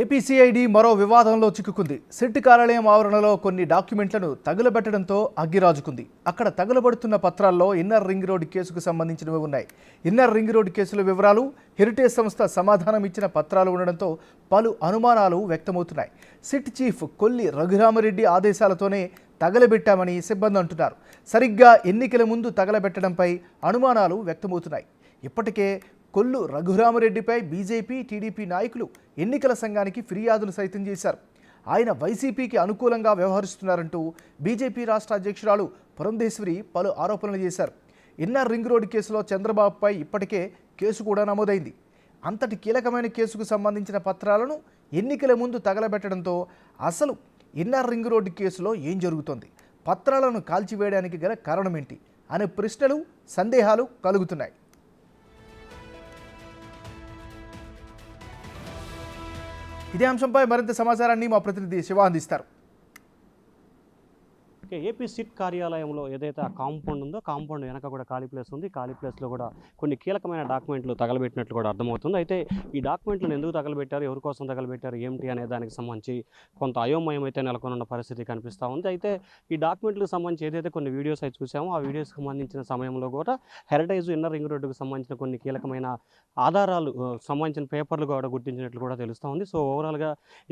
ఏపీసీఐడి మరో వివాదంలో చిక్కుకుంది. సిట్ కార్యాలయం ఆవరణలో కొన్ని డాక్యుమెంట్లను తగులబెట్టడంతో అగ్గిరాజుకుంది అక్కడ తగులబడుతున్న పత్రాల్లో ఇన్నర్ రింగ్ రోడ్ కేసుకు సంబంధించినవి ఉన్నాయి. ఇన్నర్ రింగ్ రోడ్ కేసుల వివరాలు హెరిటేజ్ సంస్థ సమాధానం ఇచ్చిన పత్రాలు ఉండడంతో పలు అనుమానాలు వ్యక్తమవుతున్నాయి. సిట్ చీఫ్ కొల్లి రఘురామరెడ్డి ఆదేశాలతోనే తగలబెట్టామని సిబ్బంది అంటున్నారు. సరిగ్గా ఎన్నికల ముందు తగలబెట్టడంపై అనుమానాలు వ్యక్తమవుతున్నాయి. ఇప్పటికే కొల్లు రఘురామరెడ్డిపై బీజేపీ టీడీపీ నాయకులు ఎన్నికల సంఘానికి ఫిర్యాదులు సైతం చేశారు. ఆయన వైసీపీకి అనుకూలంగా వ్యవహరిస్తున్నారంటూ బీజేపీ రాష్ట్ర అధ్యక్షురాలు పురంధేశ్వరి పలు ఆరోపణలు చేశారు. ఇన్నర్ రింగ్ రోడ్ కేసులో చంద్రబాబుపై ఇప్పటికే కేసు కూడా నమోదైంది. అంతటి కీలకమైన కేసుకు సంబంధించిన పత్రాలను ఎన్నికల ముందు తగలబెట్టడంతో అసలు ఇన్నర్ రింగ్ రోడ్డు కేసులో ఏం జరుగుతోంది? పత్రాలను కాల్చివేయడానికి గల కారణం ఏంటి అనే ప్రశ్నలు సందేహాలు కలుగుతున్నాయి. ఇదే అంశంపై మరింత సమాచారాన్ని మా ప్రతినిధి శివ అందిస్తారు. ఓకే ఏపీ సిట్ కార్యాలయంలో ఏదైతే ఆ కాంపౌండ్ ఉందో కాంపౌండ్ వెనక కూడా ఖాళీ ప్లేస్ ఉంది. ఖాళీ ప్లేస్లో కూడా కొన్ని కీలకమైన డాక్యుమెంట్లు తగలబెట్టినట్లు కూడా అర్థమవుతుంది. అయితే ఈ డాక్యుమెంట్లను ఎందుకు తగలబెట్టారు? ఎవరి కోసం తగలబెట్టారు? ఏమిటి అనే దానికి సంబంధించి కొంత అయోమయం అయితే నెలకొన్న పరిస్థితి కనిపిస్తూ ఉంది. అయితే ఈ డాక్యుమెంట్లకు సంబంధించి ఏదైతే కొన్ని వీడియోస్ అయితే చూసామో ఆ వీడియోస్కి సంబంధించిన సమయంలో కూడా హెరిటేజ్ ఇన్నర్ రింగ్ రోడ్డుకు సంబంధించిన కొన్ని కీలకమైన ఆధారాలు సంబంధించిన పేపర్లు కూడా గుర్తించినట్లు కూడా తెలుస్తూ ఉంది. సో ఓవరాల్గా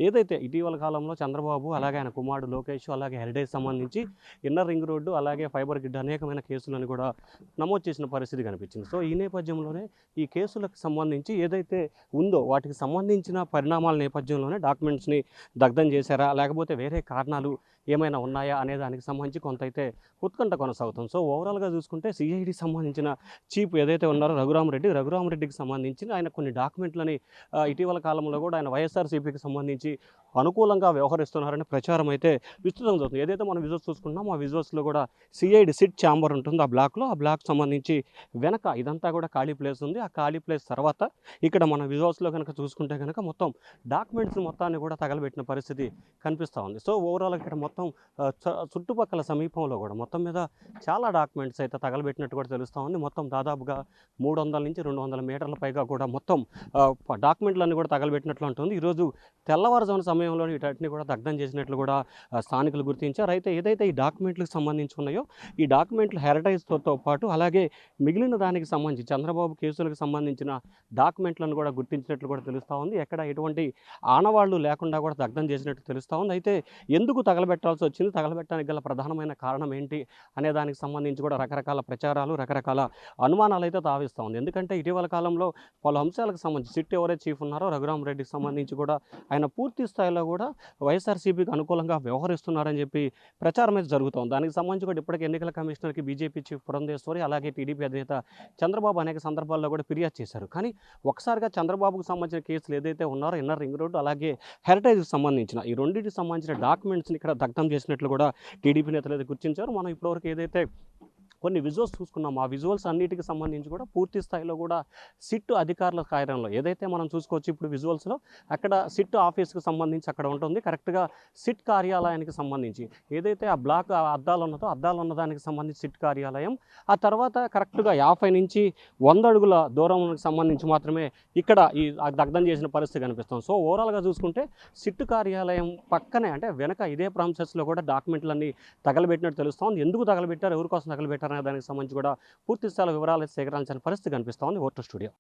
ఏదైతే ఇటీవల కాలంలో చంద్రబాబు అలాగే ఆయన కుమారుడు లోకేష్ అలాగే హెరిటేజ్ సంబంధించి ఇన్నర్ రింగ్ రోడ్డు అలాగే ఫైబర్ గ్రిడ్ అనేకమైన కేసులను కూడా నమోదు చేసిన పరిస్థితి కనిపించింది. సో ఈ నేపథ్యంలోనే ఈ కేసులకు సంబంధించి ఏదైతే ఉందో వాటికి సంబంధించిన పరిణామాల నేపథ్యంలోనే డాక్యుమెంట్స్ని దగ్ధం చేశారా? లేకపోతే వేరే కారణాలు ఏమైనా ఉన్నాయా అనే దానికి సంబంధించి కొంత అయితే ఉత్కంఠ కొనసాగుతుంది. సో ఓవరాల్గా చూసుకుంటే సిఐడి సంబంధించిన చీఫ్ ఏదైతే ఉన్నారో రఘురామరెడ్డి రఘురామరెడ్డికి సంబంధించి ఆయన కొన్ని డాక్యుమెంట్లని ఇటీవల కాలంలో కూడా ఆయన వైఎస్ఆర్సీపీకి సంబంధించి అనుకూలంగా వ్యవహరిస్తున్నారని ప్రచారం అయితే విస్తృతం జరుగుతుంది. ఏదైతే మనం విజువల్స్ చూసుకున్నామో ఆ విజువల్స్లో కూడా సిఐడి సిట్ ఛాంబర్ ఉంటుంది ఆ బ్లాక్లో. ఆ బ్లాక్ సంబంధించి వెనక ఇదంతా కూడా ఖాళీ ప్లేస్ ఉంది. ఆ ఖాళీ ప్లేస్ తర్వాత ఇక్కడ మన విజువల్స్లో కనుక చూసుకుంటే కనుక మొత్తం డాక్యుమెంట్స్ మొత్తాన్ని కూడా తగలబెట్టిన పరిస్థితి కనిపిస్తూ ఉంది. సో ఓవరాల్ ఇక్కడ మొత్తం మొత్తం చుట్టుపక్కల సమీపంలో కూడా మొత్తం మీద చాలా డాక్యుమెంట్స్ అయితే తగలబెట్టినట్టు కూడా తెలుస్తూ ఉంది మొత్తం దాదాపుగా మూడు వందల నుంచి రెండు వందల మీటర్ల పైగా కూడా మొత్తం డాక్యుమెంట్లన్నీ కూడా తగలబెట్టినట్లు ఉంటుంది. ఈరోజు తెల్లవారుజామున సమయంలో వీటన్నిటిని కూడా దగ్ధం చేసినట్లు కూడా స్థానికులు గుర్తించారు. అయితే ఏదైతే ఈ డాక్యుమెంట్లకు సంబంధించి ఉన్నాయో ఈ డాక్యుమెంట్లు హెరిటైజ్తో పాటు అలాగే మిగిలిన దానికి సంబంధించి చంద్రబాబు కేసులకు సంబంధించిన డాక్యుమెంట్లను కూడా గుర్తించినట్లు కూడా తెలుస్తూ ఉంది. ఎక్కడ ఎటువంటి ఆనవాళ్ళు లేకుండా కూడా దగ్ధం చేసినట్టు తెలుస్తూ ఉంది. అయితే ఎందుకు తగలబెట్టాల్సి వచ్చింది తగలబెట్టడానికి గల ప్రధానమైన కారణం ఏంటి అనే దానికి సంబంధించి కూడా రకరకాల ప్రచారాలు రకరకాల అనుమానాలు అయితే తావిస్తూ ఉంది ఎందుకంటే ఇటీవల కాలంలో పలు అంశాలకు సంబంధించి సిట్ ఎవరే చీఫ్ ఉన్నారో రఘురామ్ రెడ్డికి సంబంధించి కూడా ఆయన పూర్తి స్థాయిలో కూడా వైఎస్ఆర్సీపీకి అనుకూలంగా వ్యవహరిస్తున్నారని చెప్పి ప్రచారం అయితే జరుగుతోంది. దానికి సంబంధించి కూడా ఇప్పటికే ఎన్నికల కమిషనర్కి బీజేపీ చీఫ్ పురంధేశ్వరి అలాగే టీడీపీ అధినేత చంద్రబాబు అనేక సందర్భాల్లో కూడా ఫిర్యాదు చేశారు. కానీ ఒకసారిగా చంద్రబాబుకు సంబంధించిన కేసులు ఏదైతే ఉన్నారో ఇన్నర్ రింగ్ రోడ్డు అలాగే హెరిటేజ్కి సంబంధించిన ఈ రెండింటికి సంబంధించిన డాక్యుమెంట్స్ని ఇక్కడ దగ్ధం చేసినట్లు కూడా టీడీపీ నేతలు అయితే గుర్తించారు. మనం ఇప్పటివరకు ఏదైతే కొన్ని విజువల్స్ చూసుకున్నాం. ఆ విజువల్స్ అన్నిటికి సంబంధించి కూడా పూర్తి స్థాయిలో కూడా సిట్ అధికారుల కార్యంలో ఏదైతే మనం చూసుకోవచ్చు ఇప్పుడు విజువల్స్లో అక్కడ సిట్ ఆఫీస్కి సంబంధించి అక్కడ ఉంటుంది. కరెక్ట్గా సిట్ కార్యాలయానికి సంబంధించి. ఏదైతే ఆ బ్లాక్ అద్దాలు ఉన్నదో అద్దాలు ఉన్నదానికి సంబంధించి సిట్ కార్యాలయం. ఆ తర్వాత కరెక్ట్గా యాభై నుంచి వంద అడుగుల దూరంకి సంబంధించి మాత్రమే ఇక్కడ ఈ ఆ దగ్ధం చేసిన పరిస్థితి కనిపిస్తుంది. సో ఓవరాల్గా చూసుకుంటే సిట్ కార్యాలయం పక్కనే అంటే వెనక ఇదే ప్రాంసెస్లో కూడా డాక్యుమెంట్లన్నీ తగలబెట్టినట్టు తెలుస్తుంది. ఎందుకు తగలబెట్టారు? ఎవరికోసం తగలబెట్టారు? అనే దానికి సంబంధించి కూడా పూర్తి స్థాయిలో వివరాలు సేకరించాల్సిన పరిస్థితి కనిపిస్తోంది ఓటర్ స్టూడియో